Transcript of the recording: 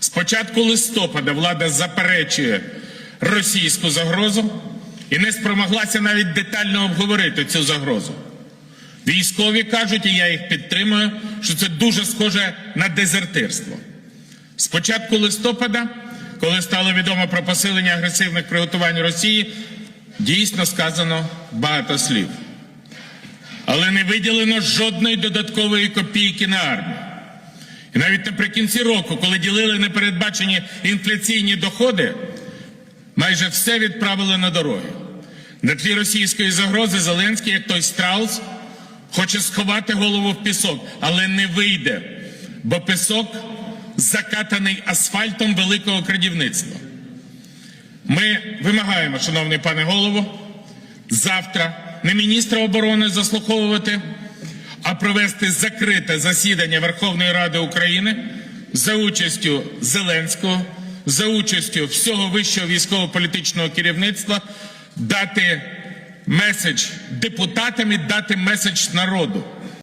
З початку листопада влада заперечує російську загрозу і не спромоглася навіть детально обговорити цю загрозу. Військові кажуть, і я їх підтримую, що це дуже схоже на дезертирство. З початку листопада, коли стало відомо про посилення агресивних приготувань Росії, дійсно сказано багато слів. Але не виділено жодної додаткової копійки на армію. І навіть наприкінці року, коли ділили непередбачені інфляційні доходи, майже все відправили на дороги. На тлі російської загрози Зеленський, як той страус, хоче сховати голову в пісок, але не вийде, бо пісок закатаний асфальтом великого крадівництва. Ми вимагаємо, шановний пане голово, завтра не міністра оборони заслуховувати, а провести закрите засідання Верховної Ради України за участю Зеленського, за участю всього вищого військово-політичного керівництва, дати меседж депутатам і дати меседж народу.